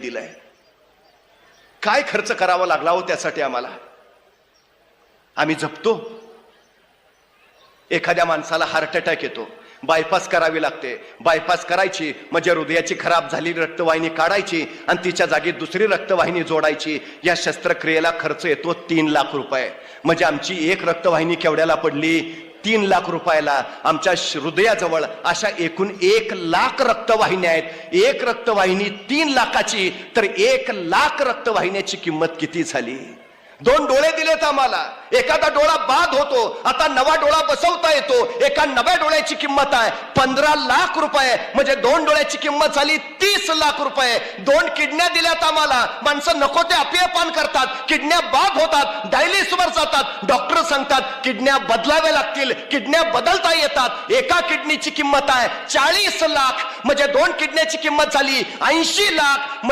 दिलाय. काय खर्च करावा लागला हो त्यासाठी आम्हाला? आम्ही जपतो. एखाद्या माणसाला हार्ट अटॅक येतो. बायपास करावी लागते. बायपास करायची म्हणजे हृदयाची खराब झालेली रक्तवाहिनी काढायची आणि तिच्या जागी दुसरी रक्तवाहिनी जोडायची. या शस्त्रक्रियेला खर्च येतो तीन लाख रुपये. म्हणजे आमची एक रक्तवाहिनी केवढ्याला पडली? तीन लाख रुपयाला आमच्या हृदयाजवळ अशा एकूण एक लाख रक्तवाहिन्या आहेत. एक रक्तवाहिनी तीन लाखाची तर एक लाख रक्तवाहिन्याची किंमत किती झाली? दोन डोळे दिलेत आम्हाला. एखादा डोळा बाद होतो आता नवा डोळा बसवता येतो. एका नव्या डोळ्याची किंमत आहे पंधरा लाख रुपये. म्हणजे दोन डोळ्याची किंमत झाली तीस लाख रुपये. दोन किडन्या दिल्यात आम्हाला. माणसं नको ते अपियपान करतात किडन्या बाद होतात डायलिसवर जातात. डॉक्टर सांगतात किडन्या बदलाव्या लागतील किडन्या बदलता येतात. एका किडनीची किंमत आहे चाळीस लाख. म्हणजे दोन किडन्याची किंमत झाली ऐंशी लाख.